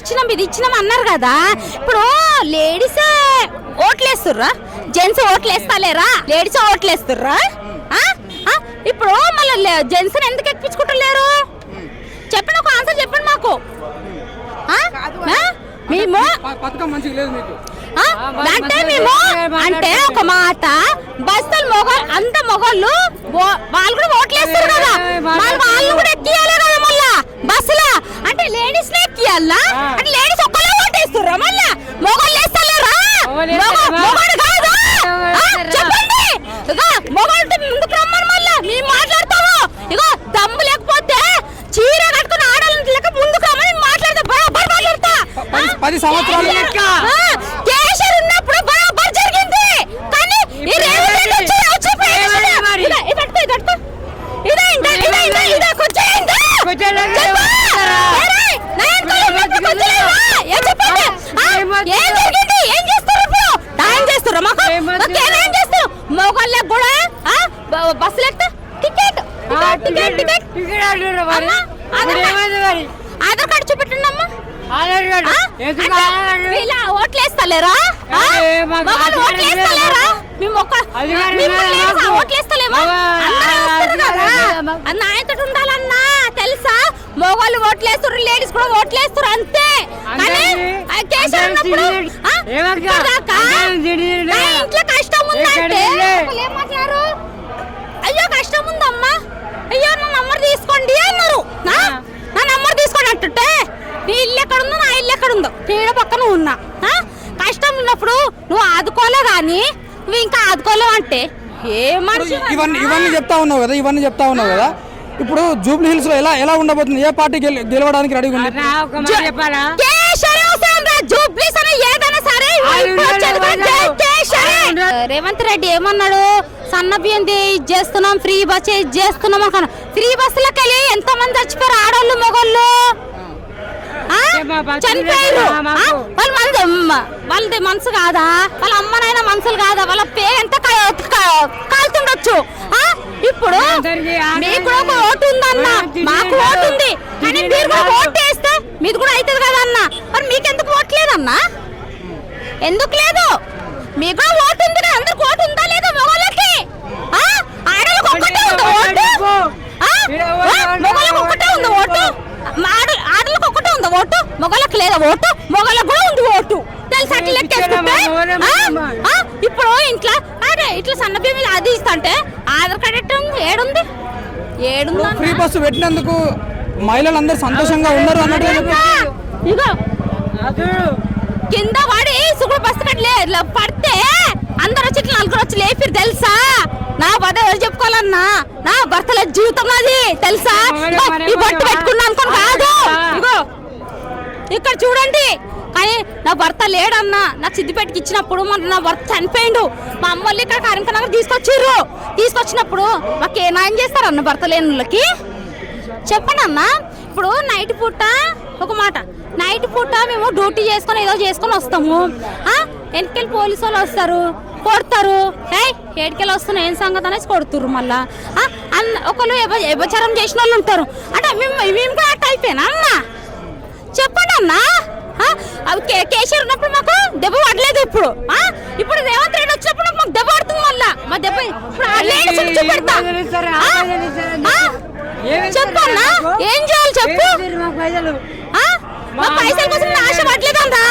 ఇచ్చినాం ఇది ఇచ్చినాం అన్నారు కదా. ఇప్పుడు లేడీస్ ఓట్లేస్తుర్రా? జెంట్స్ ఓట్లేస్తలేరా? లేడీస్ ఓట్లేస్తుర్రా? ఇప్పుడు మళ్ళీ జెంట్స్ ఎందుకు ఎక్కించుకుంటలేరు? చెప్పండి ఒక ఆన్సర్ చెప్పండి మాకు? మేము? అంటే మేము అంటే ఒక మాట బస్తలు మొగ అంత మొగళ్ళు వాళ్ళు కూడా ఓట్లేస్తారు కదా. వాళ్ళు వాళ్ళు కూడా పది- సంవత్సరాలు కేసీఆర్ ఉన్నప్పుడు బరాబర్ జరిగింది కానీ ఈ రేవంత్ రెడ్డి వచ్చి వచ్చి ప్రయోజనం- ఇదే, ఇది ఇది. ఇదే ఇదే. చెప్పు. ఏరే? ఏం చెప్పండి? ఆ, ఏం జరిగింది? ఏం చేస్తారు ఇప్పుడు? న్యాయం చేస్తుర్రా మాకు? మాకు ఏమేం చేస్తారు? మగవాళ్ళకి కూడా ఆ, బ- బస్సులు ఎక్కితే టికెట్ టికెట్ టికెట్ టికెట్ అమ్మా, కార్డు ఆధార్ కార్డు చూపెట్టండి వీళ్ళ ఓట్లేస్తలేరా? ఓట్లేస్తలేరా? మేము ఒక్క. ఓట్లేస్తలేమా. అన్న ఆయనతో ఉండాలన్నా తెలుసా? మగవాళ్ళు ఓట్లేస్తారు లేడీస్ కూడా ఓట్లేస్తారు అంతే. ఇంట్లో కష్టం ఉందంటే అయ్యో కష్టం ఉందమ్మా. అయ్యో నా నంబర్ తీసుకోండి అన్నారు నా నా నంబర్ తీసుకోండి అంటుంటే నీ ఇల్లు ఎక్కడ ఉందో నా ఇల్లు ఎక్కడ ఉందో తీడ పక్కన ఉన్నా ఆ? కష్టం ఉన్నప్పుడు నువ్వు ఆదుకోలే కానీ నువ్వు ఇంకా ఆదుకోలేవు అంటే. ఏ మనిషి ఇవన్నీ ఇవన్నీ చెప్తా ఉన్నావు కదా ఇవన్నీ చెప్తా ఉన్నావు కదా. ఇప్పుడు జూబ్లీ హిల్స్లో ఎలా ఎలా ఉండబోతుంది? ఏ పార్టీ గెల- గెలవడానికి రెడీగా ఉంది? రేవంత్ రెడ్డి ఏమన్నాడు? సన్న బియ్యం ఇది చేస్తున్నాం ఫ్రీ బస్ ఇది చేస్తున్నాం అనుకున్నాం ఫ్రీ బస్సులకు వెళ్ళి ఎంత మంది చచ్చిపోయారు? ఆడోళ్ళు మగోళ్ళు. చనిపోయారు? మాకు? వాళ్ళ మనసు వాళ్ళది మనసు కాదా? వాళ్ళ అమ్మనైనా మనసులు కాదా? వాళ్ళ పే ఎంత కాలుతుండొచ్చు? ఇప్పుడు మీకు కూడా ఓటు ఉందన్న. మాకు ఓటు ఉంది. కానీ మీరు కూడా. ఓటు వేస్తే మీది కూడా అవుతుంది కదా అన్న. మరి మీకెందుకు ఓటు లేదన్నా? ఎందుకు లేదు? మీకు కూడా ఉంది ఓటు ఉందా లేదా మగవాళ్ళకి ఆ? ఆడవాళ్ళకి ఒక్కటే ఉంది ఓటు ఆ? ఆ? మగవాళ్ళకి ఒక్కటే ఉంది ఓటు ఆడ- ఆడవాళ్ళకి ఒక్కటే ఉంది ఓటు మగవాళ్ళకి లేదా ఓటు కూడా ఉంది ఓటు. తెలుసా లెక్కేసుకుంటే ఆ? ఆ? ఇప్పుడు ఇంట్లో అరే ఇట్లా సన్న బియ్యం అది ఇస్తా ఆధార్ కార్డు ఎట్లా ఉంది? ఏడుంది? ఏడుందా ఫ్రీ బస్సు పెట్టినందుకు మహిళలు అందరూ సంతోషంగా ఉన్నారు అన్నట్టుగా చెప్పారు. ఇగో అదు కింద పడి సుగుడు బస్సు కట్టలే ఇట్లా పడితే అందరు వచ్చి ఇట్లా నలుగురు వచ్చి లేపిరు తెలుసా? నా బాధ ఎవరు చెప్పుకోవాలన్నా? నా భర్తల జీవితం అది తెలుసా? ఈ బొట్టు పెట్టుకున్నా ఇక్కడ చూడండి. కానీ నా భర్త లేడన్నా నాకు సిద్దిపేటకి ఇచ్చినప్పుడు మన నా భర్త చనిపోయిండు. మా అమ్మ వాళ్ళు ఇక్కడ కరీంనగర్ తీసుకొచ్చిర్రు. తీసుకొచ్చినప్పుడు మాకు ఏ నాయం చేస్తారన్న భర్త లేని వాళ్ళకి? చెప్పండి అన్న. ఇప్పుడు నైట్ పూట ఒక మాట. నైట్ పూట మేము డ్యూటీ చేసుకొని ఏదో చేసుకొని వస్తాము. వెనకెళ్ళి పోలీసు వాళ్ళు వస్తారు. కొడతారు. ఏయ్ ఏడికెళ్ళి వస్తున్నా ఏం సంగతి అనేసి కొడుతురు మళ్ళా. ఒకళ్ళు ఎబ- ఎబచారం చేసిన వాళ్ళు ఉంటారు. అంటే మేము మేము కూడా అట్ అయిపోయినా అన్న? చెప్పండి అన్న? అవి కేసీఆర్ ఉన్నప్పుడు మాకు దెబ్బ పడలేదు ఇప్పుడు. ఆ? ఇప్పుడు రేవంత్ రెడ్డి వచ్చినప్పుడు మాకు దెబ్బ పడుతుంది మళ్ళా. మా దెబ్బ ఇప్పుడు చూపెడతా? చెప్పన్నా ఏం చేయాలి చెప్పు? మా పైసల కోసం ఆశ పడలేదన్నా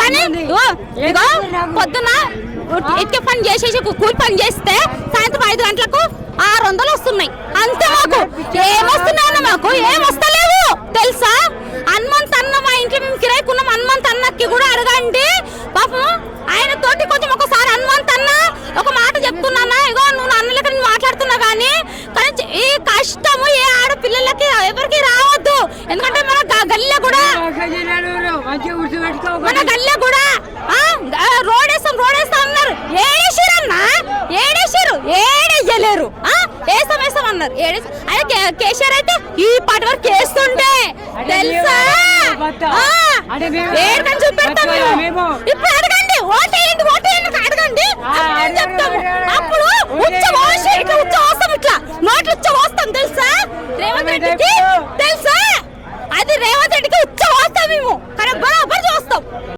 కానీ ఇగో, పొద్దున ఇటుక పని చేసేసి కూలి పని చేస్తే సాయంత్రం ఐదు గంటలకు ఆరు వందలు వస్తున్నాయి. అంతే మాకు. ఏం వస్తున్నాయన్న మాకు? ఏం వస్తలేవు. తెలుసా? హనుమంత్ అన్న మా ఇంట్లో మేము కిరాయికున్నాం హనుమంత్ అన్నకి కూడా అడగండి పాపం ఆయన తోటి కొంచెం ఒకసారి హనుమంత్ అన్న ఒక మాట చెప్తున్నానా ఇగో నువ్వు నా అన్నలకి నేను మాట్లాడుతున్నా కానీ కానీ చ- ఈ కష్టము ఏ ఆడపిల్లలకి ఎవరికి రావద్దు ఎందుకంటే మన గ- గల్లె కూడా మంచిగా కూర్చోబెట్టుకో మన గల్లె కూడా రోడ్ వేస్తాం రోడ్ వేస్తాం అన్నారు. ఏడేసారు అన్న ఏడేసారు? ఏడేయలేరు. వేస్తాం వేస్తాం అన్నారు. ఏడేసి అదే కేసీఆర్ అయితే ఈ పాటి వరకు వేస్తుండే అంటే తెలుసా? ఏడుకని చూపెడతాం. ఇప్పుడు అడగండి ఓటేయండి ఓటేయండి అడగండి, చెప్తాము?